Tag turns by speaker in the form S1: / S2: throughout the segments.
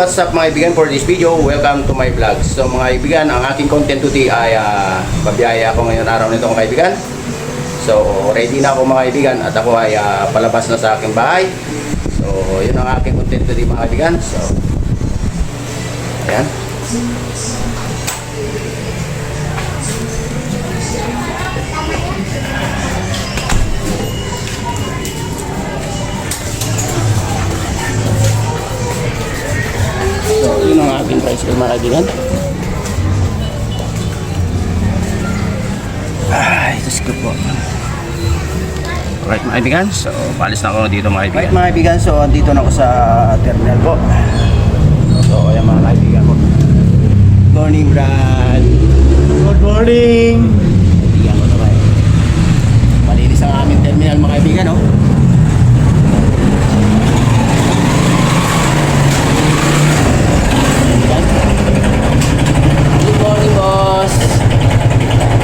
S1: what's up mga kaibigan for this video? Welcome to my vlog. So mga kaibigan, ang aking content today ay uh, babiyaya ako ngayon araw nito mga kaibigan. So ready na ako mga kaibigan at ako ay ah, palabas na sa aking bahay. So yun ang aking content today mga kaibigan. So ayan. Tricycle mga kaibigan. Ay, Diyos ko po. Alright mga kaibigan, so palis na ako dito mga kaibigan. Alright mga kaibigan, so andito na ako sa terminal po. So ayan mga kaibigan ko. Good morning Brad.
S2: Good morning!
S1: Kaibigan ko naman. Malinis ang aming terminal mga kaibigan, no? Good morning, boss.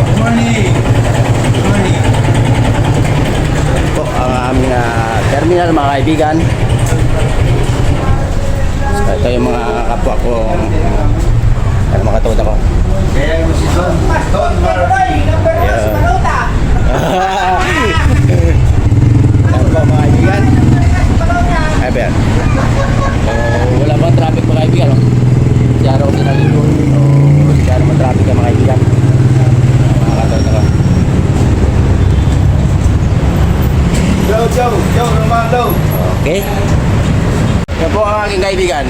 S2: Good morning! Good morning!
S1: po ang aming ah, terminal mga kaibigan. So, ito yung mga kapwa ko ano mga katuda ko.
S2: Kaya mo si Don. Don Martin.
S1: Ayan. Ano po mga kaibigan? Ay, ba yan? So, wala bang traffic mga kaibigan, no? Di araw din nalito. So, di araw man traffic mga kaibigan. Mga katuda ko.
S2: Joe, Joe, Joe, Romano.
S1: Okay? Yan po ang aking kaibigan.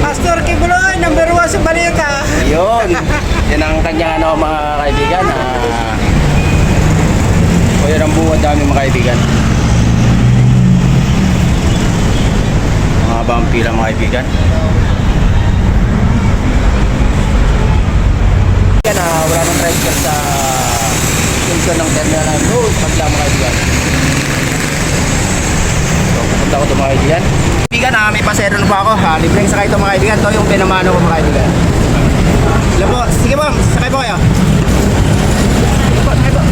S3: Pastor Kibuloy, number one sa balita.
S1: Yun. Yan ang kanya ano, mga kaibigan. Ah, o yan ang buwan dami mga kaibigan. Mga bang pila mga kaibigan. Yan na wala nang tricycle sa junction ng terminal ng road. Pagla mga kaibigan. So pupunta ko ito mga kaibigan. Kaibigan, ah, may pasero na po ako. Ha, libreng sakay ito mga kaibigan. Ito yung pinamano ko mga kaibigan. Sila po, sige po, sakay po kayo. Sige po.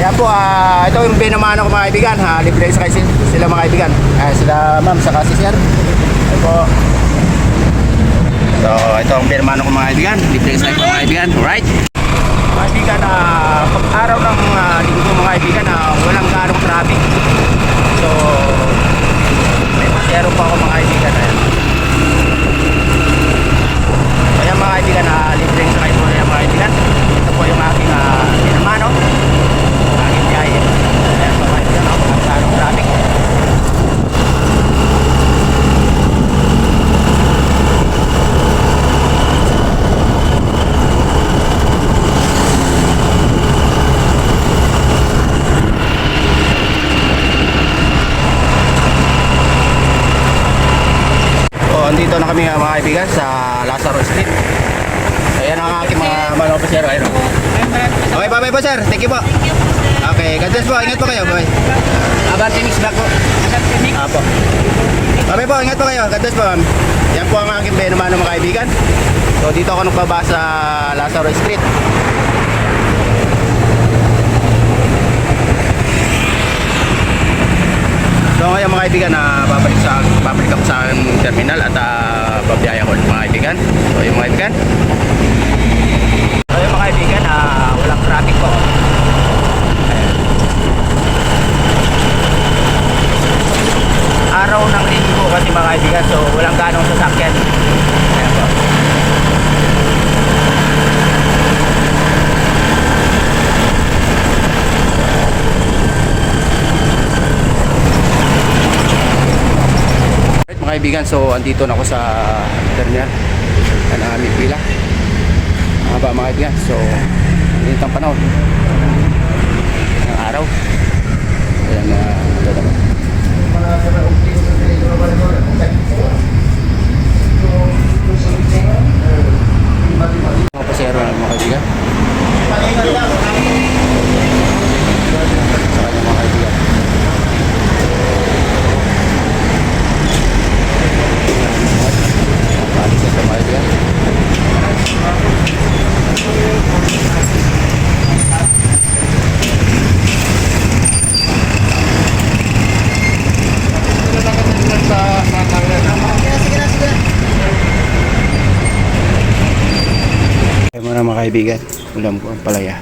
S1: Yan po, ah, ito yung binamano ko mga kaibigan. Ha, libre sakay sila, sila mga kaibigan. Ah, sila ma'am, saka si sir. Ito po. So, ito ang binamano ko mga kaibigan. Libre sakay po mga kaibigan. Alright? Mga kaibigan, ah, pag araw ng ah, linggo mga kaibigan, ah, walang ganong traffic. So, may pasero pa ako mga kaibigan. Ayan. Kaya mga kaibigan, uh, libreng sakay po na yan mga kaibigan. Ito po yung aking uh, pinamano. Aking biyahe. Ayan po mga kaibigan, ako ang sarong traffic. So, uh, mga kaibigan sa Lazaro Street. Ayan ang aking mga mga officer. Ayun. oh. Okay, bye-bye po sir. Thank you po. Okay, God bless po. Ingat po kayo. Bye. Abante mix back po. Apo. Bye po, ingat po kayo. God bless po. Yan po ang aking benuman mga kaibigan. So dito ako nagbaba sa Lazaro Street. So ngayon mga kaibigan, na babalik sa babalik ako sa terminal at uh, babiyaya ko mga kaibigan. So yung mga kaibigan. So yung mga kaibigan, ah, walang traffic po. Ayan. Araw ng linggo kasi mga kaibigan, so walang ganong sasakyan. Ayan po. Alright mga kaibigan, so andito na ako sa terminal. Ano ang aming pila. Mga ba mga kaibigan, so init ang panahon. Ang araw. Ayan na uh, Mga pasero ng mga kaibigan. Sa kanyang mga kaibigan. Alis na sa mga kaibigan. sa na mga kaibigan. Ulam ko ang palaya.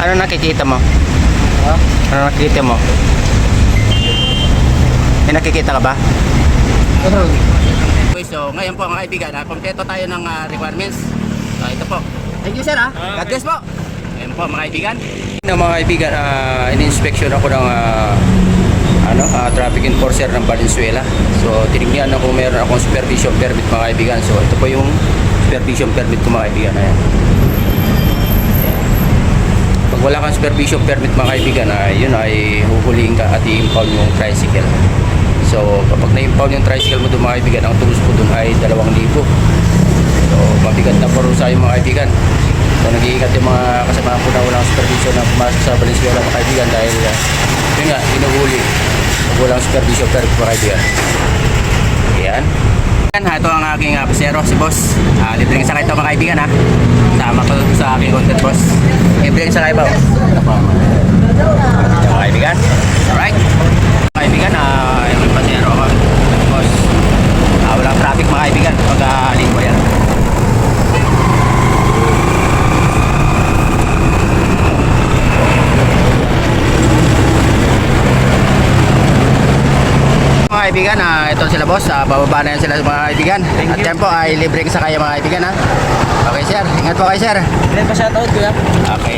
S1: Ano nakikita mo?
S3: Ha?
S1: Ano nakikita mo? May nakikita ka ba? Okay, so ngayon po mga kaibigan, ah, kompleto tayo ng ah, requirements. So ito po. Thank you sir ha. God bless po. Ngayon po mga kaibigan. Na mga kaibigan, uh, in-inspection ako ng ah, ano, ah, traffic enforcer ng Valenzuela. So tinignan na kung meron akong supervision permit mga kaibigan. So ito po yung supervision permit ko mga kaibigan. Ayan. Pag wala kang supervision permit mga kaibigan, ay yun ay huhulihin ka at i-impound yung tricycle. So kapag na-impound yung tricycle mo doon mga kaibigan, ang tulos po doon ay 2,000. So mabigat na parusa yung mga kaibigan. So nag-iingat yung mga kasama ko na walang supervision na pumasok sa Valenzuela mga kaibigan dahil uh, yun nga, hinuhuli. Pag walang supervision permit mga kaibigan. Ayan. Yan, ito ang aking uh, pasero, si boss. Uh, libreng sakay ito mga kaibigan ha. Sama ko sa aking content boss. Libreng sakay ba? Ito po. Ito, mga kaibigan. Alright. Mga kaibigan, uh, yung pasero ako. Boss. Uh, walang traffic mga kaibigan pag uh, linggo yan. Mga kaibigan, ah, ito sila boss. Ah, bababa na yan sila mga kaibigan. At yan po ay libreng sakay mga kaibigan ha. Okay sir, ingat po kayo sir.
S3: Ilan pa shoutout kuya?
S1: Okay.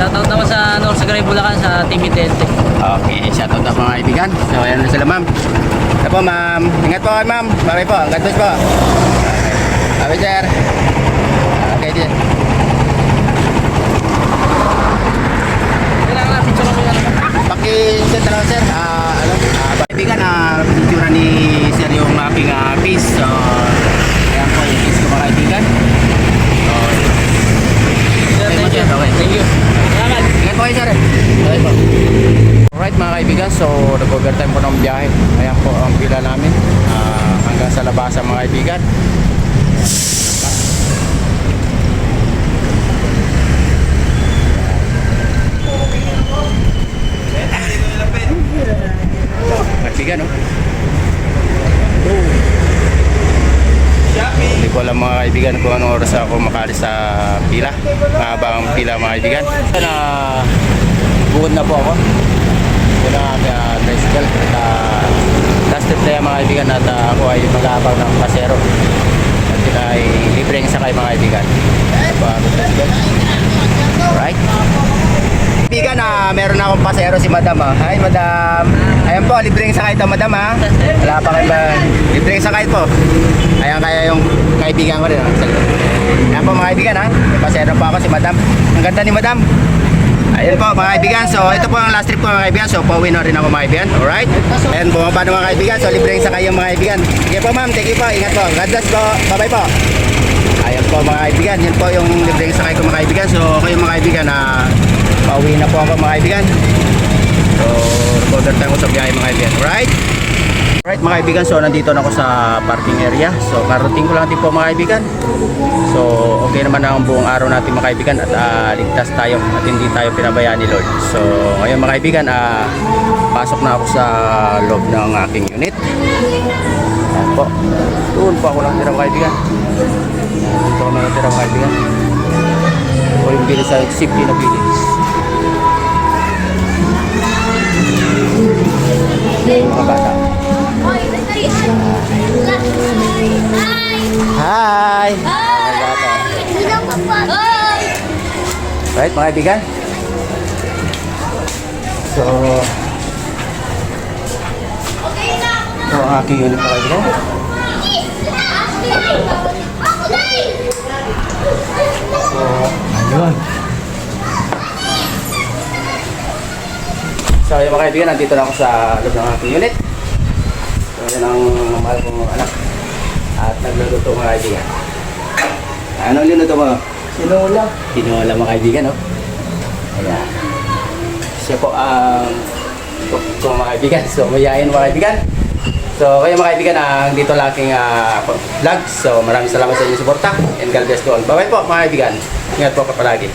S3: Shoutout naman sa North Sagray Bulacan sa Team Intente.
S1: Okay, shoutout na mga kaibigan. So ayan na sila ma'am. Ito po ma'am. Ingat po kayo ma'am. Bye po. God bless po. Okay. Okay sir. Okay din.
S3: Kailangan na picture ko yan.
S1: Paki-send na lang sir. Ah, ano? Ah, kaibigan, ah, picture ni sir yung aking ah, piece. So, ayan po yung piece ko mga kaibigan. So,
S3: Sir, thank you.
S1: Okay.
S3: Thank you. Salamat.
S1: Ingat po kayo sir. Okay po. Alright mga kaibigan, so nag-overtime po ng biyahe. Ayan po ang pila namin ah, hanggang sa labasan mga kaibigan. Kaibigan, no? Hindi ko alam mga kaibigan kung anong oras ako makalis sa pila. Mahaba ang pila mga kaibigan. Na bukod na po ako. Ito na ang uh, tricycle. At, uh, last na yan mga kaibigan at uh, ako ay mag-aabang ng pasero. At yun ay libreng sakay mga kaibigan. Pa ang tricycle. Alright. Kaibigan, ah, meron na akong pasero si Madam. Ah. Hi, Madam. Ayan po, libreng sakay ito, Madam. Ah. Wala pa kayo ba? Libreng sakay po. Ayan kaya yung kaibigan ko rin. Ah. Ayan po mga kaibigan, ha. May pasero po ako si Madam. Ang ganda ni Madam. Ayan po mga kaibigan. So ito po ang last trip ko mga kaibigan. So pauwi na rin ako mga kaibigan. Alright? Ayan bumaba na mga kaibigan. So libreng sakay yung mga kaibigan. Sige po ma'am. Thank you po. Ingat po. God bless po. Bye-bye po. Ayan po mga kaibigan, yan po yung libreng sakay ko mga kaibigan. So kayo mga kaibigan na pauwi na po ako mga kaibigan. So recorder tayo sa biyahe mga kaibigan. Right? Right mga kaibigan, so nandito na ako sa parking area. So karating ko lang din po mga kaibigan. So okay naman ang buong araw natin mga kaibigan at ah, ligtas tayo at hindi tayo pinabayaan ni Lord. So ngayon mga kaibigan, ah, pasok na ako sa loob ng aking unit. Ayan po. Doon po ako lang tira mga kaibigan. Dito ako nakatira mga kaibigan. Ako yung bili sa safety na bilis. Mga bata. Hi! Mga bata. Right, mga kaibigan? So, ito ang aking unit mga kaibigan. So, ayun. So, yung mga kaibigan, nandito na ako sa loob ng aking unit. So, yan ang mahal kong anak. At nagluluto mga kaibigan. Anong linuto mo?
S3: Sinula.
S1: Tinola mga kaibigan, no? Ayan. Siya po ang cook ko mga kaibigan. So, mayayin mga kaibigan. So, kayo mga kaibigan, ang dito lang aking ah, vlog. So, maraming salamat sa inyong suporta. And God bless you all. Bye-bye po mga kaibigan. Ingat po ka palagi.